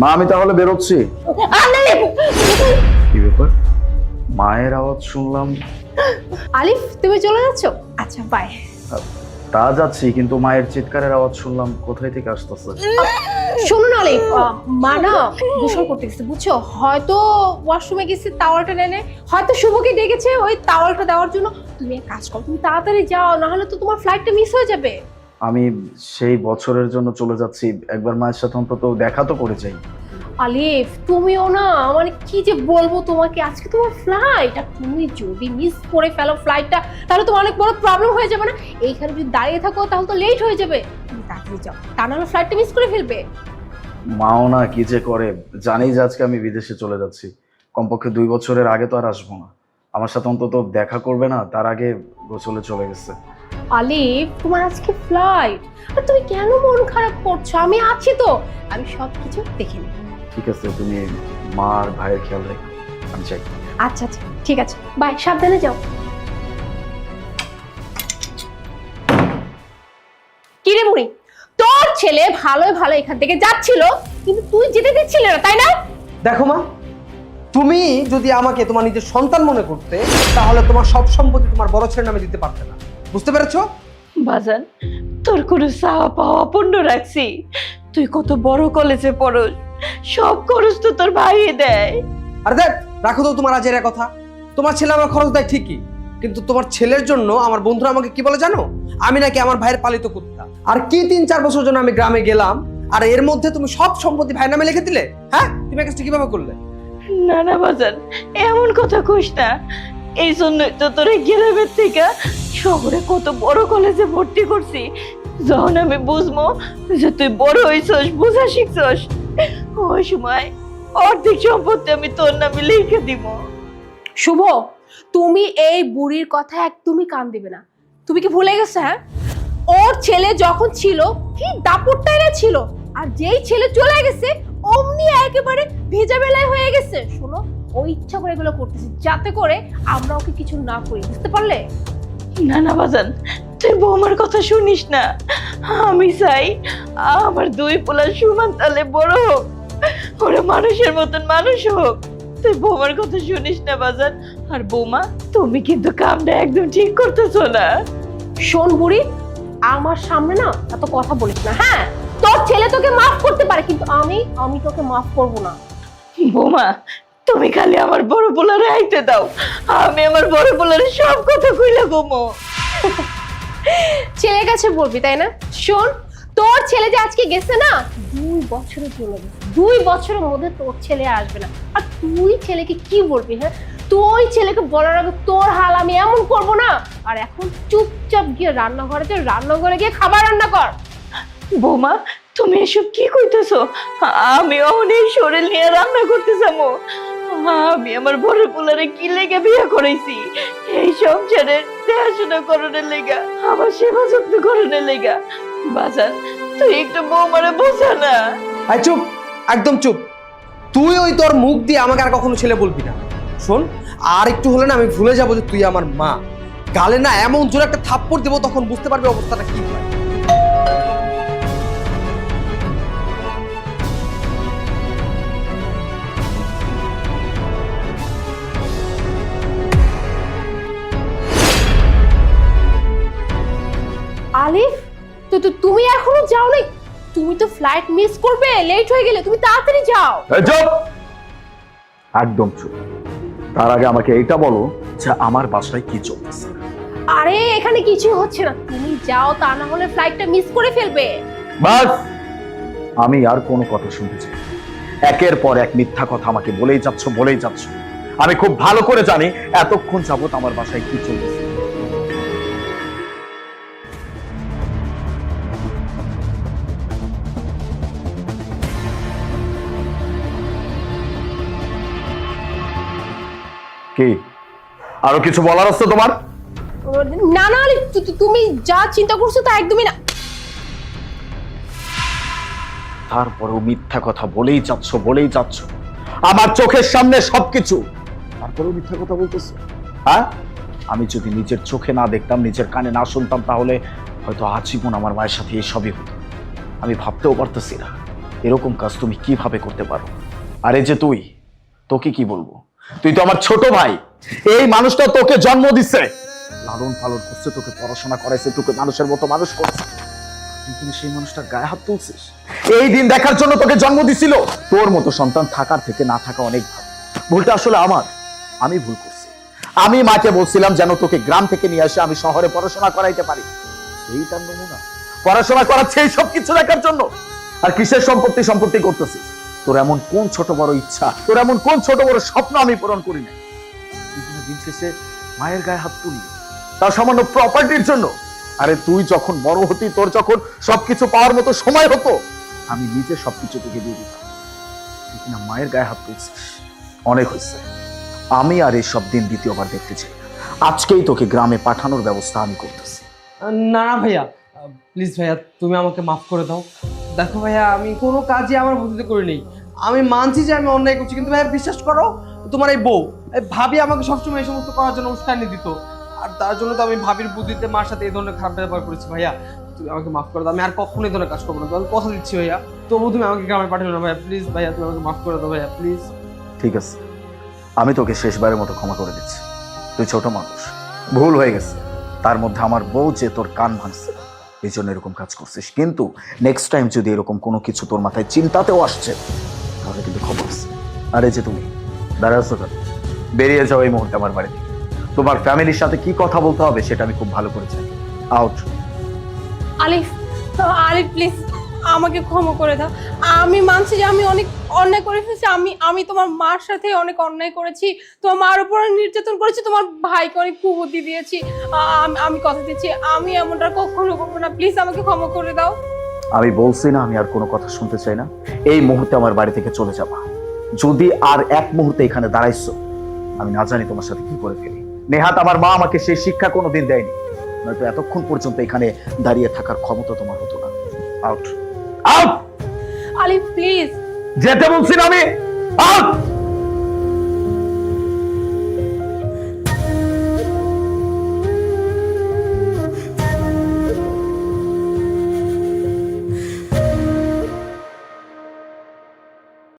মা আমি তাহলে বেরোচ্ছি। কি ব্যাপার? মায়ের আওয়াজ শুনলাম। আলিফ তুমি চলে যাচ্ছ? আচ্ছা বাই তা যাচ্ছি কিন্তু মায়ের চিৎকারের আওয়াজ শুনলাম কোথায় থেকে আসতেছে? শোনো না আলিফ মা না গোসল করতে গেছে বুঝছ? হয়তো ওয়াশরুমে গেছে তাওয়ালটা নেনে হয়তো শুভকে ডেকেছে ওই তাওয়ালটা দেওয়ার জন্য। তুমি এক কাজ করো তুমি তাড়াতাড়ি যাও নাহলে তো তোমার ফ্লাইটটা মিস হয়ে যাবে। আমি সেই বছরের জন্য চলে যাচ্ছি। একবার মায়ের সাথে অন্তত দেখা তো করে যাই আলিফ তুমিও না মানে কি যে বলব তোমাকে? আজকে তোমার ফ্লাইট আর তুমি যদি মিস করে ফেলো ফ্লাইটটা তাহলে তো অনেক বড় প্রবলেম হয়ে যাবে না? এইখানে যদি দাঁড়িয়ে থাকো তাহলে তো লেট হয়ে যাবে। তুমি তাড়াতাড়ি যাও। তা নাহলে ফ্লাইটটা মিস করে ফেলবে। মাও না কি যে করে? জানেই যে আজকে আমি বিদেশে চলে যাচ্ছি। কমপক্ষে দুই বছরের আগে তো আর আসব না। আমার সাথে অন্তত দেখা করবে না তার আগে গোসলে চলে গেছে। আলিফ তোমার আজকে ফ্লাইট আর তুমি কেন মন খারাপ করছ? আমি আছি তো। আমি সব কিছু দেখে নেব। ঠিক আছে তুমি মা আর ভাইয়ের খেয়াল রেখো। আমি চাই আচ্ছা আচ্ছা ঠিক আছে। বাই সাবধানে যাও। কিরে মুড়ি? তোর ছেলে ভালোই ভালো এখান থেকে যাচ্ছিল কিন্তু তুই যেতে দিচ্ছিলে না তাই না? দেখো মা তুমি যদি আমাকে তোমার নিজের সন্তান মনে করতে তাহলে তোমার সব সম্পত্তি তোমার বড় ছেলের নামে দিতে পারতে না। বুঝতে পেরেছ? বাজান তোর কোনো চাওয়া পাওয়া পূর্ণ রাখছি। তুই কত বড় কলেজে পড়স সব খরচ তো তোর ভাই দেয়। আরে দেখ রাখো তো তোমার আজের কথা। তোমার ছেলে আমার খরচ দেয় ঠিকই কিন্তু তোমার ছেলের জন্য আমার বন্ধুরা আমাকে কি বলে জানো? আমি নাকি আমার ভাইয়ের পালিত কুত্তা। আর কি তিন চার বছর জন্য আমি গ্রামে গেলাম আর এর মধ্যে তুমি সব সম্পত্তি ভাইয়ের নামে লিখে দিলে? হ্যাঁ? তুমি কাজটা কীভাবে করলে? না না বাজান এমন কথা কইস না। এই জন্যই তো তোর গ্রামের থেকে শহরে কত বড় কলেজে ভর্তি করছি। যখন আমি বুঝব যে তুই বড় হইছস, বুঝা শিখছস, ওই সময় অর্ধেক সম্পত্তি আমি তোর নামে লিখে দিব। শুভ, তুমি এই বুড়ির কথা একদমই কান দিবে না। তুমি কি ভুলে গেছো হ্যাঁ? ওর ছেলে যখন ছিল, কি দাপুরটাই না ছিল, আর যেই ছেলে চলে গেছে, অমনি একেবারে ভেজা বেলায় হয়ে গেছে। শোনো, ও ইচ্ছা করে এগুলো করতেছে, যাতে করে আমরা ওকে কিছু না করি, বুঝতে পারলে? না না বাজান তুই বৌমার কথা শুনিস না? আমি চাই আমার দুই পোলা সমান তালে বড় হোক। ওরা মানুষের মতন মানুষ হোক। তুই বৌমার কথা শুনিস না বাজান? আর বৌমা তুমি কিন্তু কামটা একদম ঠিক করতেছো না। শোন বুড়ি আমার সামনে না এত কথা বলিস না হ্যাঁ? তোর ছেলে তোকে মাফ করতে পারে কিন্তু আমি আমি তোকে মাফ করব না। বৌমা তুমি খালি আমার বড় পোলারে আইতে দাও। আমি আমার বড় পোলারে সব কথা কইলে গোমো ছেলের কাছে বলবি তাই না? শোন তোর ছেলে যে আজকে গেছে না দুই বছরের জন্য গেছে। দুই বছরের মধ্যে তোর ছেলে আসবে না। আর তুই ছেলেকে কি বলবি হ্যাঁ? তুই ছেলেকে বলার আগে তোর হাল আমি এমন করব না। আর এখন চুপচাপ গিয়ে রান্নাঘরে যে রান্নাঘরে গিয়ে খাবার রান্না কর। বৌমা তুমি এসব কি কইতেছো? আমি অনেক শরীর নিয়ে রান্না করতে যাব। আমি আমার বড় পোলারে কি লেগে বিয়ে করেছি এই সংসারের দেখাশোনা করণের লেগা, আমার সেবা যত্ন করণের লেগা। বাজান, তুই একটু বৌমারে বোঝা না। আই চুপ, একদম চুপ। তুই ওই তোর মুখ দিয়ে আমাকে আর কখনো ছেলে বলবি না। শোন, আর একটু হলে না আমি ভুলে যাব যে তুই আমার মা। গালে না এমন জোরে একটা থাপ্পড় দেবো, তখন বুঝতে পারবি অবস্থাটা কি হয়। তুমি এখনও যাও নাই তুমি তো ফ্লাইট মিস করবে লেট হয়ে গেলে তুমি তাড়াতাড়ি যাও। এই চুপ! একদম চুপ। তার আগে আমাকে এইটা বলো যে আমার বাসায় কি চলতেছে। আরে এখানে কিছু হচ্ছে না। তুমি যাও তা না হলে ফ্লাইটটা মিস করে ফেলবে। বাস! আমি আর কোনো কথা শুনতে চাই। একের পর এক মিথ্যা কথা আমাকে বলেই যাচ্ছ বলেই যাচ্ছ। আমি খুব ভালো করে জানি এতক্ষণ যাবত আমার বাসায় কি চলতেছে। কি? আরও কিছু বলার আছে তোমার? না না তুমি যা চিন্তা করছ তা একদমই না। তারপরেও মিথ্যা কথা বলেই যাচ্ছ বলেই যাচ্ছ। আমার চোখের সামনে সবকিছু। তারপরেও মিথ্যা কথা বলতেছো? হ্যাঁ? আমি যদি নিজের চোখে না দেখতাম নিজের কানে না শুনতাম তাহলে হয়তো আজীবন আমার মায়ের সাথে এসবই হতো। আমি ভাবতেও পারতেছি না। এরকম কাজ তুমি কীভাবে করতে পারো? আরে যে তুই তোকে কি বলব? তুই তো আমার ছোট ভাই। এই মানুষটা তোকে জন্ম দিচ্ছে লালন পালন করছে তোকে পড়াশোনা করাইছে তোকে মানুষের মতো মানুষ করছে। তুই সেই মানুষটার গায়ে হাত তুলছিস? এই দিন দেখার জন্য তোকে জন্ম দিছিল। তোর মতো সন্তান থাকার থেকে না থাকা অনেক ভালো। ভুলটা আসলে আমার। আমি ভুল করছি। আমি মাকে বলছিলাম যেন তোকে গ্রাম থেকে নিয়ে আসে আমি শহরে পড়াশোনা করাইতে পারি। এই তার নমুনা। পড়াশোনা করাচ্ছে এই সব কিছু দেখার জন্য। আর কিসের সম্পত্তি সম্পত্তি করতেছিস? তোর এমন কোন ছোট বড় ইচ্ছা? তোর এমন কোন ছোট বড় স্বপ্ন আমি পূরণ করি না তুই দিন শেষে মায়ের গায়ে হাত তুললি? তার সামান্য প্রপার্টির জন্য? আরে তুই যখন বড় হতি, তোর যখন সবকিছু পাওয়ার মতো সময় হতো, আমি নিজে সবকিছু তোকে দিয়ে দিতাম। কিনা মায়ের গায়ে হাত তুলছিস? অনেক হয়েছে। আমি আর এই সব দিন দ্বিতীয়বার দেখতে চাই না। আজকেই তোকে গ্রামে পাঠানোর ব্যবস্থা আমি করতেছি। না না ভাইয়া। প্লিজ ভাইয়া, তুমি আমাকে মাফ করে দাও। দেখো ভাইয়া, আমি কোনো কাজই আমার বুদ্ধিতে করিনি। আমি মানছি যে আমি অন্যায় করছি, কিন্তু ভাইয়া বিশ্বাস করো, তোমার এই বউ, এই ভাবি আমাকে সবসময় এই সমস্ত করার জন্য উস্কানি দিত। আর তার জন্য তো আমি ভাবির বুদ্ধিতে মার সাথে এই ধরনের খারাপ ব্যবহার করেছি ভাইয়া। তুমি আমাকে মাফ করে দাও, আমি আর কখনো এই ধরনের কাজ করব না। তো আমি কথা দিচ্ছি ভাইয়া। তবু তুমি আমাকে গ্রামে পাঠাবে না ভাইয়া প্লিজ ভাইয়া, তুমি আমাকে মাফ করে দাও ভাইয়া প্লিজ ঠিক আছে। আমি তোকে শেষবারের মতো ক্ষমা করে দিচ্ছি। তুই ছোট মানুষ, ভুল হয়ে গেছে। তার মধ্যে আমার বউ যে তোর কান ভাঙছে এই জন্য এরকম কাজ করছিস। কিন্তু নেক্সট টাইম যদি এরকম কোনো কিছু তোর মাথায় চিন্তাতেও আসছে, তাহলে কিন্তু খবর আছে। আরে যে তুমি দাঁড়াচ্ছ কেন বেরিয়ে যাও এই মুহূর্তে আমার বাড়িতে। তোমার ফ্যামিলির সাথে কি কথা বলতে হবে সেটা আমি খুব ভালো করে চাই আউট আলিফ আলিফ প্লিজ আমাকে ক্ষমা করে দাও। আমি মানছি যে আমি অনেক অন্যায় করে ফেলেছি। আমি আমি তোমার মার সাথে অনেক অন্যায় করেছি। তোমার মার উপর নির্যাতন করেছি। তোমার ভাইকে অনেক কুবুদ্ধি দিয়েছি। আমি- কথা দিচ্ছি। আমি এমনটা কখনো করব না। প্লিজ আমাকে ক্ষমা করে দাও। আমি বলছি না, আমি আর কোনো কথা শুনতে চাই না। এই মুহূর্তে আমার বাড়ি থেকে চলে যাবা। যদি আর এক মুহূর্তে এখানে দাঁড়াইছো, আমি না জানি তোমার সাথে কি করে ফেলি। নেহাত আমার মা আমাকে সেই শিক্ষা কোনোদিন দেয়নি। নয়তো এতক্ষণ পর্যন্ত এখানে দাঁড়িয়ে থাকার ক্ষমতা তোমার হতো না। আউট আউট আলিফ প্লিজ যেতে বলছি না আমি। আউট